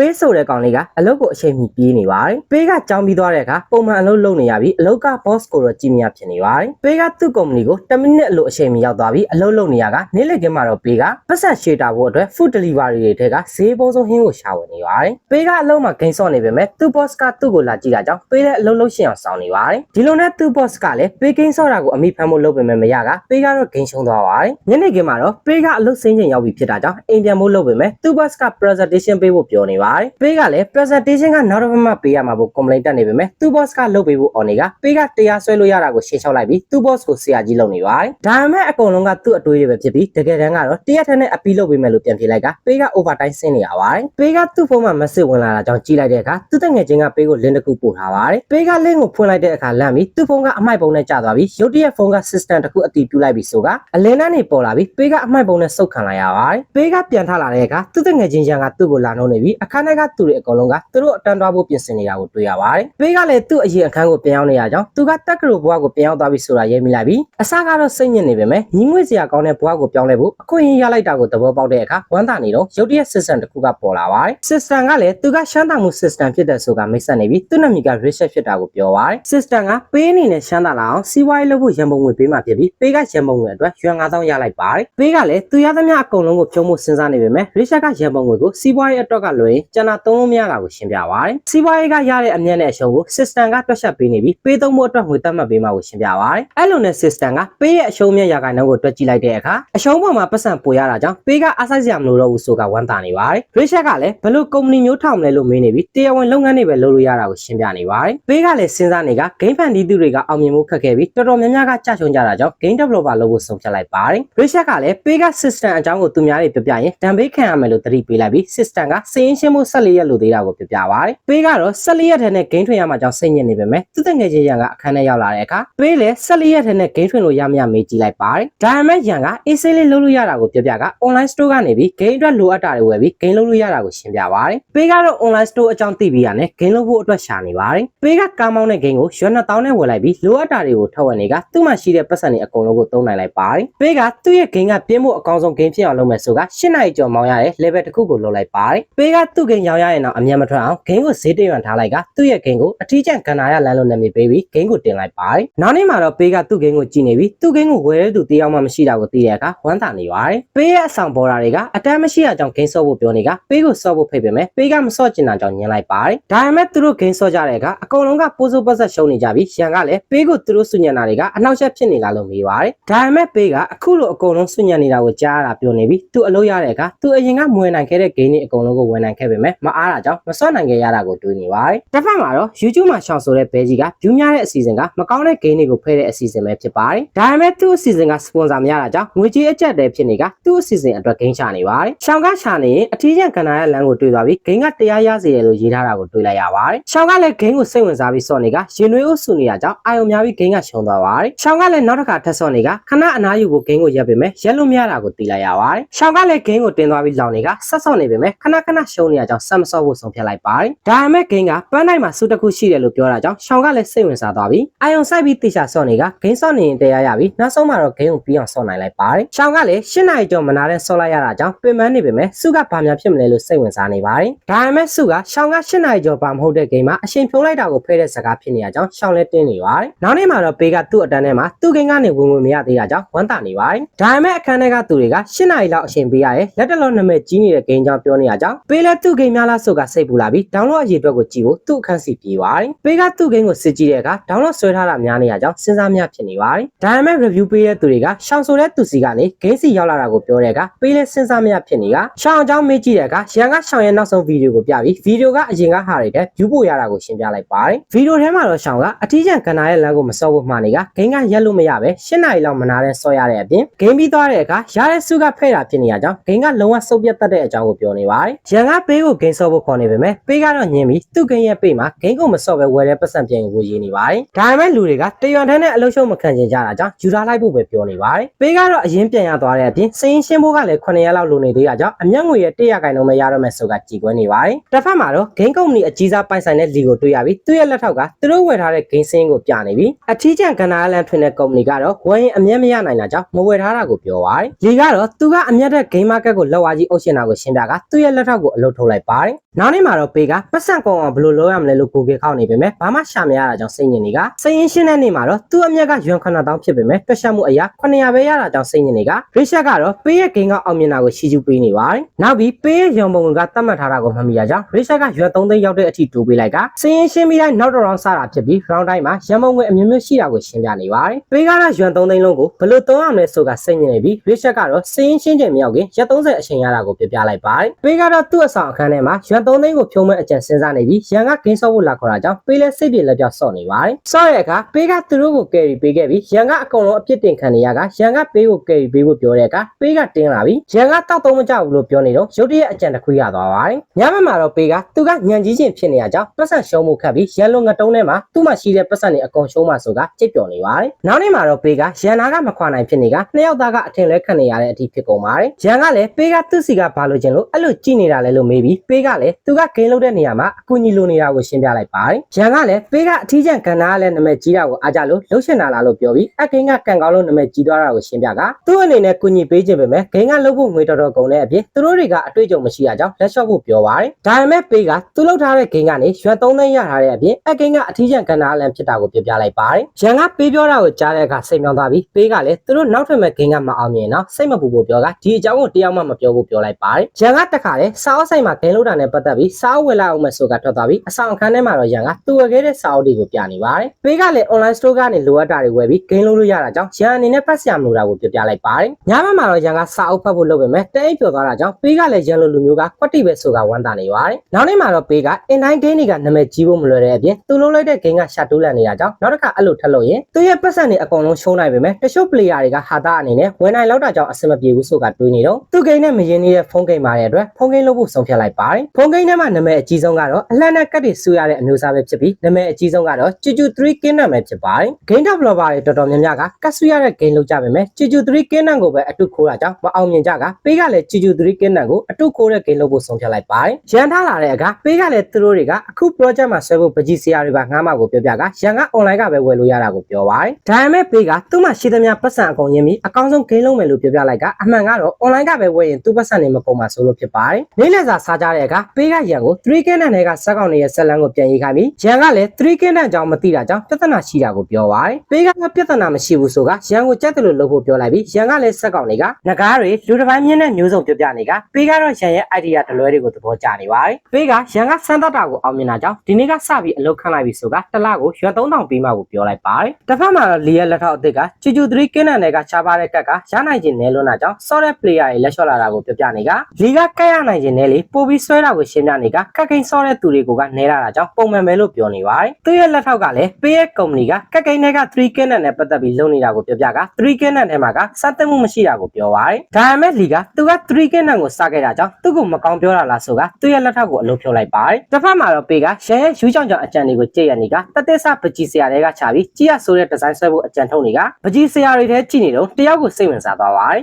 ပေးဆိုတဲ့ကောင်လေးကအလုပ်ကိုအချိန်မီပြေးနေပါတယ်ပေးကကြောင်းပြီးသွားတဲ့အခါပုံမှန်အလုပ်လုပ်နေရပြီးအလုပ်က boss ကိုတော့ကြည့်မရဖြစ်နေပါတယ်ပေးကသူ့ကုမ္ပဏီကို10မိနစ်အလိုအချိန်မီရောက်သွားပြီးအလုပ်လုပ်နေရကနေ့လည်ခင်းမှာတော့ပေးကပတ်ဆက်ရှေတာဖို့အတွက် food delivery တွေထဲကဈေးပုံဆုံးဟင်းကိုရှာဝယ်နေပါတယ်ပေးကအလုပ်မှာဂိမ်းဆော့နေပေမဲ့သူ့ boss ကသူ့ကိုလာကြည့်တာကြောင့်ပေးတဲ့အလုပ်လုပ်ရှင်အောင်စောင့်နေပါတယ်ဒီလိုနဲ့သူ့ boss ကလည်းပေးဂိမ်းဆော့တာကိုအမိဖမ်းဖို့လုပ်ပေမဲ့မရကပေးကတော့ဂိမ်းရှုံးသွားပါတယ်ညနေခင်းမှာတော့ပေးကအလုပ်ဆင်းချိန်ရောက်ပြီဖြစ်တာကြောင့်အိမ်ပြန်ဖို့လုပ်ပေမဲ့သူ့ boss က presentation ပေးဖို့ပြောနေပါတယ်ပေးကလည်း presentation ကနောက်တစ်ပတ်မှပေးရမှာဖို့ complaint တက်နေပေမဲ့သူ့ boss ကလုပ်ပေးဖို့အော်နေကပေးကတရားစွဲလို့ရတာကိုရှင်းလျှောက်လိုက်ပြီးသူ့ boss ကိုဆရာကြီးလုပ်နေပါတယ်ဒါပေမဲ့အကုန်လုံးကသူ့အတွေးတွေပဲဖြစ်ပြီးတကယ်တမ်းကတော့တရက်ထက်နဲ့အပီးလုပ်ပေးမယ်လို့ပြန်ဖြေလိုက်ကပေးက overtime ဆင်းနေရပါတယ်ပေးကသူ့ဖုန်းမှာ message ဝင်လာတာကြောင့်ကြည့်လိုက်တဲ့အခါသူ့တငယ်ချင်းကပေးကို link တစ်ခုပို့ထားပါတယ်ပေးက link ကိုဖွင့်လိုက်တဲ့အခါလန့်ပြီးသူ့ဖုန်းကအမိုက်ပုံနဲ့ကျသွားပြီးရုတ်တရက်ဖုန်းက system တစ်ခုအတီးပြလိုက်ပြီးဆိုကအလင်းတန်းနေပေါ်လာပြီးပေးကအမိုက်ပုံနဲ့စုတ်ခံလိုက်ရပါတယ်ပေးကပြန်ထလာတဲ့အခါသူ့တငယ်ချင်းရန်ကသူ့ကိုလာနှုံးနေပြီးအခန်းထဲကသူတွေအကုန်လုံးကသူတို့အတန်းသွားဖို့ပြင်ဆင်နေတာကိုတွေ့ရပါတယ်ပေးကလည်းသူ့အရင်အခန်းကိုပြန်ရောက်နေရကြောင်းသူကတက်ကရိုဘွားကိုပြန်ရောက်သွားပြီဆိုတာရေးမိလိုက်ပြီးအစကတော့စိတ်ညစ်နေပေမဲ့ညီငွေ့စရာကောင်းတဲ့ဘွားကိုပြောင်းလဲဖို့အခွင့်အရေးရလိုက်တာကိုသဘောပေါက်တဲ့အခါဝမ်းသာနေတော့ရုတ်တရက် system တစ်ခုကပေါ်လာပါတယ် system ကလည်းသူကရှမ်းသာမှု system ဖြစ်တဲ့ဆိုကမိတ်ဆက်နေပြီးသူ့နာမည်က reset ဖြစ်တာကိုပြောပါတယ် system ကပေးအနေနဲ့ရှမ်းသာလာအောင်စီးပွားရေးလုပ်ဖို့ရန်ပုံငွေပေးမှဖြစ်ပြီးပေးကရန်ပုံငွေအတွက်ရွှေ9000ရလိုက်ပါတယ်ပေးကလည်းသူရသမျှအကုန်လုံးကိုဖြုံးဖို့စဉ်းစားနေပေမဲ့ reset ကရန်ပုံငွေကိုစီးပွားရေးအတွက်ကလွယ်ရင်ကျန်တာသုံးလို့မရတာကိုရှင်းပြပါတယ်စီးပွားရေးကရတဲ့အမြတ်နဲ့အရှုံးကို system ကတွက်ချက်ပေးနေပြီးပေးသုံးဖို့အတွက်ငွေသတ်မှတ်ပေးမှကိုရှင်းပြပါတယ်အဲ့လိုနဲ့ system ကပေးရဲ့အရှုံးမြတ်ရာခိုင်နှုန်းကိုတွက်ကြည့်လိုက်တဲ့အခါအရှုံးပေါ်မှာပတ်စံပိုရတာကြောင့်ပေးကအားစိုက်စရာမလိုတော့ဘူးဆိုကဝမ်းသာနေပါတယ် reset ကလည်းဘယ်လိုကုမ္ပဏီမျိုးထောင်မလဲလို့မေးနေပြီးတရားဝင်လုပ်ငန်းတွေပဲလုပ်လို့ရတာကိုရှင်းပြနေပါတယ်ပေးကလည်းစဉ်းစားနေက game fan ဒီသူတွေကအောင်မြင်မှုခက်ခဲပြီးတော်တော်များများကကြာရှုံးကြတာကြောင့် game developer လုပ်ဖို့ဆုံးဖြတ်လိုက်ပါတယ် reset ကလည်းပေးက system အကြောင်းကိုသူများတွေပြပြရင်ဒဏ်ပေးခံရမယ်လို့သတိပေးလိုက်ပြီး system ကစည်ရင်းရှင်းမှု14ရက်လို့သေးတာကိုပြပြပါတယ်ပေးကတော့14ရက်ထဲနဲ့ game ထွင်ရမှာကြောင့်စိတ်ညစ်နေပေမဲ့သူတငယ်ချင်းရန်ကအခန်းထဲရောက်လာတဲ့အခါပေးလည်း14ရက်ထဲနဲ့ game ထွင်လို့ရမရမေးကြည့်လိုက်ပါတယ်ဒါပေမဲ့ရန်က easy လေးလုပ်လို့ရတာကိုပြပြက online store ကနေပြီး game အတွက်လိုအပ်တာတွေဝယ်ပြီး game လုပ်လို့ရတာကိုရှင်းပြပါတယ်ပေးကတော့ online store အကြောင်းသိပြီးရတယ် game လုပ်ဖို့အတွက်ရှာနေပါတယ်ပေးကကားမောင်းတဲ့ game ကိုရွှေ2000နဲ့ဝယ်လိုက်ပြီးလိုအပ်တာတွေကိုထောက်ဝယ်နေကသူ့မှာရှိတဲ့ပတ်စံတွေအကုန်လုံးကိုသုံးနိုင်လိုက်ပါတယ်ပေးကသူ့ရဲ့ game ကပြင်းဖို့အကောင်းဆုံး game ဖြစ်အောင်လုပ်မယ်ဆိုက8နိုင်ကျော်မောင်းရတဲ့ level တစ်ခုကိုလုပ်လိုက်ပါတယ်ပေးကသူ့ game ရောင်းရရင်တော့အမြတ်မထွက်အောင် game ကိုဈေးတရွံထားလိုက်ကသူ့ရဲ့ game ကိုအထီးကျန်ကန္နာရလမ်းလို့နာမည်ပေးပြီး game ကိုတင်လိုက်ပါတယ်နောက်နေ့မှာတော့ပေးကသူ့ game ကိုကြည့်နေပြီးသူ့ game ကိုဝယ်တဲ့သူတယောက်မှမရှိတာကိုသိတဲ့အခါဝမ်းသာနေပါတယ်ပေးရဲ့အဆောင်ပေါ်တာတွေကအတန်းမရှိတာကြောင့် game ဆော့ဖို့ပြောနေကပေးကိုဆော့ဖို့ဖိတ်ပေမဲ့ပေးကမဆော့ကျင်တာကြောင့်ညင်လိုက်ပါတယ်ဒါပေမဲ့သူတို့ game ဆော့ကြတဲ့အခါအကုန်လုံးကပိုးစိုးပတ်ဆက်ရှုံးနေကြပြီးရန်ကလည်းပေးကိုသူတို့စုညံတာတွေကအနောက်ချက်ဖြစ်နေလားလို့မေးပါတယ်ဒါပေမဲ့ပေးကအခုလိုအကုန်လုံးစုညံနေတာကိုကြားရတာပြောနေပြီးသူအလုပ်ရတဲ့အခါသူအရင်ကမွေနိုင်ခဲ့တဲ့ game တွေအကုန်လုံးကိုဝင်နိုင်ခဲ့ပေမဲ့မအားတာကြောင့်မဆော့နိုင်ခဲ့ရတာကိုတွေးနေပါတယ်တစ်ဖက်မှာတော့ YouTube မှာရှောင်ဆိုတဲ့ဘဲကြီးက view များတဲ့အစီအစဉ်ကမကောင်းတဲ့ game တွေကိုဖဲတဲ့အစီအစဉ်ပဲဖြစ်ပါတယ်ဒါပေမဲ့သူ့အစီအစဉ်က sponsor မရတာကြောင့်ငွေကြေးအကျက်တဲဖြစ်နေကသူ့အစီအစဉ်အတွက် game ချနေပါတယ်ရှောင်ကရှာနေရင်အထီးကျန်ကန္နာရဲ့လမ်းကိုတွေ့သွားပြီး game ကတရားရစေတယ်လို့ရေးထားတာကိုတွေ့လိုက်ရပါတယ်ရှောင်ကလည်း game ကိုစိတ်ဝင်စားပြီးစော့နေကရင်နွေးဦးစုနေတာကြောင့်အာယုံများပြီး game ကရှုံးသွားပါတယ်ရှောင်ကလည်းနောက်တစ်ခါထပ်စော့နေကခဏအနားယူဖို့ game ကိုရက်ပေမဲ့ရက်လို့မရတာကိုသိလိုက်ရပါတယ်ရှောင်ကလည်း game ကိုတင်သွားပြီးလောင်နေကဆက်စော့နေပေမဲ့ခဏခဏရှုံးနေတာကြောင့်ဆက်မစော့ဖို့ဆုံးဖြတ်လိုက်ပါတယ်ဒါပေမဲ့ game ကပန်းတိုင်းမှာစုတစ်ခုရှိတယ်လို့ပြောတာကြောင့်ရှောင်ကလည်းစိတ်ဝင်စားသွားပြီးအာယုံဆိုင်ပြီးတေချာစော့နေက game စော့နေရင်တရားရပြီးနောက်ဆုံးမှာတော့ game ကိုပြီးအောင်စော့နိုင်လိုက်ပါတယ်ရှောင်ကလည်း၈နာရီကျော်မနာတဲ့စော့လိုက်ရတာကြောင့်ပင်ပန်းနေပေမဲ့စုကဘာများဖြစ်မလဲလို့စိတ်ဝင်စားနေပါတယ်ဒါပေမဲ့စုကရှောင်က၈နာရီကျော်ပါမဟုတ်တဲ့ game မှာအရှင်ဖြုံးလိုက်တာကိုဖဲတဲ့စကားဖြစ်နေရကြောင်းရှောင်လဲတင်းနေပါတယ်နောက်နေ့မှာတော့ပေးကသူ့အတန်းထဲမှာသူ့ game ကနေဝင်ဝင်မရသေးတာကြောင့်ဝမ်းသာနေပါတယ်ဒါပေမဲ့အခန်းထဲကသူတွေက၈နာရီလောက်အရှင်ပေးရတယ်လက်တလုံးနာမည်ကြီးနေတဲ့ game ကြောင့်ပြောနေရကြောင်းပေးလဲသူ့ game များလားဆိုကစိတ်ပူလာပြီး download အရေးအတွက်ကိုကြည့်ဖို့သူ့အခန်းစီပြေးပါတယ်ပေးကသူ့ game ကိုစစ်ကြည့်တဲ့အခါ download ဆွဲထားတာများနေရကြောင်းစဉ်းစားများဖြစ်နေပါတယ်ဒါပေမဲ့ review ပေးတဲ့သူတွေကရှောင်ဆိုတဲ့သူစီကနေ game စီရောက်လာတာကိုပြောတဲ့အခါပေးလဲစဉ်းစားများဖြစ်နေကရှောင်အကြောင်းမေးကြည့်တဲ့အခါရန်ကရှောင်ရဲ့နောက်ဆုံးဗီဒီယိုကိုပြပြီးဗီဒီယိုကအရင်ကဟာတွေတဲ့ view ပို့ရတာကိုရှင်းပြလိုက်ပါတယ်ဗီဒီယိုထဲမှာတော့ရှောင်ကအထီးကျန်ကန္နာရဲ့လမ်းကိုမစော့ဖို့မှားနေက game ကရက်လို့မရပဲ၈နာရီလောက်မနာတဲ့စော့ရတဲ့အပြင် game ပြီးသွားတဲ့အခါရတဲ့စုကဖဲ့တာဖြစ်နေရကြောင်း game ကလုံးဝစုပ်ပြတ်တတ်တဲ့အကြောင်းကိုပြောနေပါတယ်ရန်ကပေးကို game စော့ဖို့ခေါ်နေပေမဲ့ပေးကတော့ညင်းပြီးသူ့ game ရဲ့ပေးမှာ game ကိုမစော့ပဲဝယ်တဲ့ပတ်စံပြန်ကိုရေးနေပါတယ်ဒါပေမဲ့လူတွေကတရွံထဲနဲ့အလုံးရှုံမခံချင်ကြတာကြောင့်ယူထားလိုက်ဖို့ပဲပြောနေပါတယ်ပေးကတော့အရင်ပြန်ရသွားတဲ့အပြင်စရင်ရှင်းဖို့ကလည်း9ရက်လောက်လိုနေသေးတာကြောင့်အမျက်ငွေရဲ့100ခိုင်နှုန်းပဲရတော့မယ်ဆိုကကြည်ကွင်းနေပါတယ်တစ်ဖက်မှာတော့ game company အကြီးစားပိုင်ဆိုင်တဲ့လီကိုတွေ့ရပြီးသူ့ရဲ့လက်ထောက်ကသူတို့ဝယ်ထားတဲ့ game စင်းကိုပြနေပြီးအထီးကျန်ကန္နာလန်ထွင်တဲ့ company ကတော့ဝယ်ရင်အမျက်မရနိုင်တာကြောင့်မဝယ်ထားတာကိုပြောပါတယ်လီကတော့သူကအမျက်တဲ့ game market ကိုလောက်ဝါကြီးအုပ်ရှင်တာကိုရှင်းပြကသူ့ရဲ့လက်ထောက်ကိုအလုပ်ထုတ်လိုက်ပါတယ်နောက်နေ့မှာတော့ပေးကပတ်စံကုန်အောင်ဘယ်လိုလုပ်ရမလဲလို့ကိုကေခောက်နေပေမဲ့ဘာမှရှာမရတာကြောင့်စိတ်ညစ်နေကစိတ်ရင်းရှင်းတဲ့နေ့မှာတော့သူ့အမြက်ကယွမ်9000ဖြစ်ပေမဲ့တွက်ချက်မှုအရာ900ပဲရတာကြောင့်စိတ်ညစ်နေကရိရှက်ကတော့ပေးရဲ့ဂိမ်းကအောင်မြင်တာကိုရှီကျူပေးနေပါတယ်နောက်ပြီးပေးရဲ့ယွမ်ပုံကတတ်မှတ်ထားတာကိုမှတ်မိရကြောင်းရိရှက်ကယွမ်3သိန်းရောက်တဲ့အထိတိုးပေးလိုက်ကစိတ်ရင်းရှင်းပြီးတိုင်းနောက်တော့ round စတာဖြစ်ပြီး round တိုင်းမှာရန်ပုံငွေအမျိုးမျိုးရှိတာကိုရှင်းပြနေပါတယ်ပေးကတော့ယွမ်3သိန်းလုံးကိုဘယ်လိုသုံးရမလဲဆိုတာစိတ်ညစ်နေပြီးရိရှက်ကတော့စိတ်ရင်းရှင်းချိန်မရောက်ခင်ရက်30အချိန်ရတာကိုပြပြလိုက်ပါတယ်ပေးကတော့သူ့အဆောင်အခန်းထဲမှာယွမ်3သိန်းကိုဖြုံးမဲ့အကြံစဉ်းစားနေပြီးရန်ကဂိမ်းဆော့ဖို့လာခေါ်တာကြောင့်ပေးလဲစိတ်ပြေလက်ပြောက်ဆော့နေပါတယ်ဆော့ရဲ့အခါပေးကသူတို့ကိုကယ်ရီပေးခဲ့ပြီးရန်ကအကုန်လုံးအပြစ်တင်ခံနေရကရန်ကပေးကိုကယ်ရီပေးဖို့ပြောတဲ့အခါပေးကတင်းလာပြီးရန်ကတောက်သုံးမကြဘူးလို့ပြောနေတော့ရုတ်တရက်အကြံတစ်ခုရသွားပါတယ်ညဘက်မှာတော့ပေးကသူကညံကြီးချင်းဖြစ်နေရကြောင်းပတ်စံရှုံးမှုခတ်ပြီးရန်လုံငတုံးထဲမှာသူ့မှာရှိတဲ့ပတ်စံတွေအကုန်ရှုံးမှဆိုကကြိတ်ပျော်နေပါတယ်နောက်နေ့မှာတော့ပေးကရန်နာကမခွာနိုင်ဖြစ်နေကနှစ်ယောက်သားကအထင်လဲခံနေရတဲ့အထိဖြစ်ကုန်ပါတယ်ရန်ကလည်းပေးကသူ့စီကဘာလို့ကျင်လို့အဲ့လိုကြည့်နေတာလဲလို့မေးပြီးပေးကလည်းသူကဂိမ်းလုပ်တဲ့နေရာမှာအကူအညီလိုနေတာကိုရှင်းပြလိုက်ပါတယ်ရန်ကလည်းပေးကအထီးကျန်ကန်နာကလည်းနာမည်ကြီးတာကိုအားကြလို့လှုပ်ရှင်လာလားလို့ပြောပြီးအကင်းကကန်ကောင်းလို့နာမည်ကြီးသွားတာကိုရှင်းပြကသူ့အနေနဲ့ကူညီပေးခြင်းပဲမဲ့ဂိမ်းကလုပ်ဖို့ငွေတော်တော်ကုန်တဲ့အပြင်သူတို့တွေကအတွေ့အကြုံမရှိရကြောင်းလက်လျှော့ဖို့ပြောပါတယ်ဒါပေမဲ့ပေးကသူလုပ်ထားတဲ့ဂိမ်းကနေရွှေ3သိန်းရထားတဲ့အပြင်အကင်းကအထီးကျန်ကန်နာလန်ဖြစ်တာကိုပြပြလိုက်ပါတယ်ရန်ကပေးပြောတာကိုကြားတဲ့အခါစိတ်မြောင်းသွားပြီးပေးကလည်းသူတို့နောက်ထပ်မဲ့ဂိမ်းကမအောင်မြင်တော့စိတ်မပူဖို့ပြောကဒီအကြောင်းကိုတရားမှမပြောဖို့ပြောလိုက်ပါတယ်ရန်ကတခါလေစားအုပ်ဆိုင်မှာဂိမ်းလုပ်တာနဲ့ပတ်သက်ပြီးစားအုပ်ဝယ်လိုက်အောင်မယ်ဆိုကထွက်သွားပြီးအဆောင်အခန်းထဲမှာတော့ရန်ကသူ့ဝယ်ခဲ့တဲ့စားအုပ်တွေကိုပြနေပါတယ်ပေးကလည်း online store ကနေလိုအပ်တာတွေဝယ်ပြီးဂိမ်းလုပ်လို့ရတာကြောင့်ရန်အနေနဲ့ဖတ်စရာမလိုတာကိုပြပြလိုက်ပါတယ်ညဘက်မှာတော့ရန်ကစားအုပ်ဖတ်ဖို့လုပ်ပေမဲ့တဲ့အိပ်ပျော်သွားတာကြောင့်ပေးကလည်းရန်လိုလူမျိုးကကွက်တိပဲဆိုကဝမ်းသာနေပါတယ်နောက်နေ့မှာတော့ပေးက in-line game တွေကနာမည်ကြီးဖို့မလွယ်တဲ့အပြင်သူလုံးလိုက်တဲ့ game ကရှာတိုးလန်နေတာကြောင့်နောက်တစ်ခါအဲ့လိုထပ်လို့ရင်သူရဲ့ပတ်စံတွေအကုန်လုံးရှုံးနိုင်ပေမဲ့တချို့ player တွေကဟာတာအနေနဲ့ဝင်နိုင်လောက်တာကြောင့်အဆင်မပြေဘူးဆိုတာတွေးနေတော့သူ game နဲ့မရင်းနေတဲ့ဖုန်း game ပါတဲ့အတွက်ဖုန်း game လုပ်ဖို့ဆုံးဖြတ်လိုက်ပါတယ်ဖုန်း game ထဲမှာနာမည်အကြီးဆုံးကတော့အလှမ်းနဲ့ကတ်တွေဆူရတဲ့အမျိုးအစားပဲဖြစ်ပြီးနာမည်အကြီးဆုံးကတော့ချူချူ3 Kingdom ပဲဖြစ်ပါတယ် game developer တွေတော်တော်များများကကတ်ဆူရတဲ့ game လုပ်ကြပေမဲ့ချူချူ3 Kingdom ကိုပဲအတုခိုးတာကြောင့်မအောင်မြင်ကြကပေးကလည်းချူချူ3 Kingdom ကိုအတုခိုးတဲ့ game လုပ်ဖို့ဆုံးဖြတ်လိုက်ပါတယ်ရန်ထားလာတဲ့အခါပေးကလည်းသူတို့တွေကအခု project မှာဆွဲဖို့ပကြီးစရာတွေပါငားမှာကိုပြောပြကရန်က online ကပဲဝယ်လို့ရတာကိုပြောပါတယ်ဒါပေမဲ့ပေးကသူ့မှာရှိသမျှပတ်စံအကုန်ရင်းပြီးအကောင်းဆုံး game လုံးမယ်လို့ပြောပြလိုက်ကအမှန်ကတော့ online ကပဲဝယ်ရင်သူ့ပတ်စံတွေမကုန်မှာဆိုလို့ဖြစ်ပါတယ်နေ့လည်စာစားကြတဲ့အခါပေးကရန်ကို3 Kingdom တွေကစက်ကောင်တွေရဲ့ဆက်လန်းကိုပြန်ရေးခိုင်းပြီးရန်ကလည်း3 Kingdom အကြောင်းမသိတာကြောင့်ပြဿနာရှိတာကိုပြောပါတယ်ပေးကပြဿနာမရှိဘူးဆိုကရန်ကိုကြက်တယ်လို့လုပ်ဖို့ပြောလိုက်ပြီးရန်ကလည်းစက်ကောင်တွေကငကားတွေလူတစ်ပိုင်းမြင့်တဲ့မျိုးစုံပြပြနေကပေးကတော့ရန်ရဲ့ idea တလွဲတွေကိုသဘောကျနေပါတယ်ပေးကရန်ကစမ်းသပ်တာကိုအောင်မြင်တာကြောင့်ဒီနေ့ကစပြီးအလုပ်ခန့်လိုက်ပြီဆိုကတစ်လကိုရွှေ3000ပေးမှကိုပြောလိုက်ပါတယ်တစ်ဖက်မှာတော့လီရဲ့လက်ထောက်အသစ်ကချူချူ3ကင်းနန်တွေကချားပါတဲ့ကက်ကရနိုင်ခြင်းနဲလွန်းတာကြောင့်ဆော့တဲ့ player တွေလက်လျှော့လာတာကိုပြပြနေကလီကကက်ရနိုင်ခြင်းနဲလေပို့ပြီးဆွဲတာကိုရှင်းပြနေကကက်ကိန်းဆော့တဲ့သူတွေကနဲလာတာကြောင့်ပုံမှန်ပဲလို့ပြောနေပါတယ်သူရဲ့လက်ထောက်ကလည်းပေးရဲ့ကုမ္ပဏီကကက်ကိန်းတွေက3ကင်းနန်နဲ့ပတ်သက်ပြီးလုပ်နေတာကိုပြပြက3ကင်းနန်ထဲမှာကစသတ်မှုမရှိတာကိုပြောပါတယ်ဒါပေမဲ့လီကသူက3ကင်းနန်ကိုစခဲ့တာကြောင့်သူ့ကိုမကောင်းပြောတာလားဆိုကသူ့ရဲ့လက်ထောက်ကိုအလုပ်ဖြုတ်လိုက်ပါတယ်တစ်ဖက်မှာတော့ပေးကရန်ရဲ့ယူးကြောင်ကြောင်အကြံတွေကိုကြည့်ရနေကတသက်စပကြီးစရာတွေကခြာပြီးကြည့်ရဆိုတဲ့ဒီဇိုင်းဆွဲဖို့အကြံထုတ်နေကပကြီးစရာတွေထဲကြည့်နေတော့တယောက်ကိုစိတ်ဝင်စားသွားပါတယ်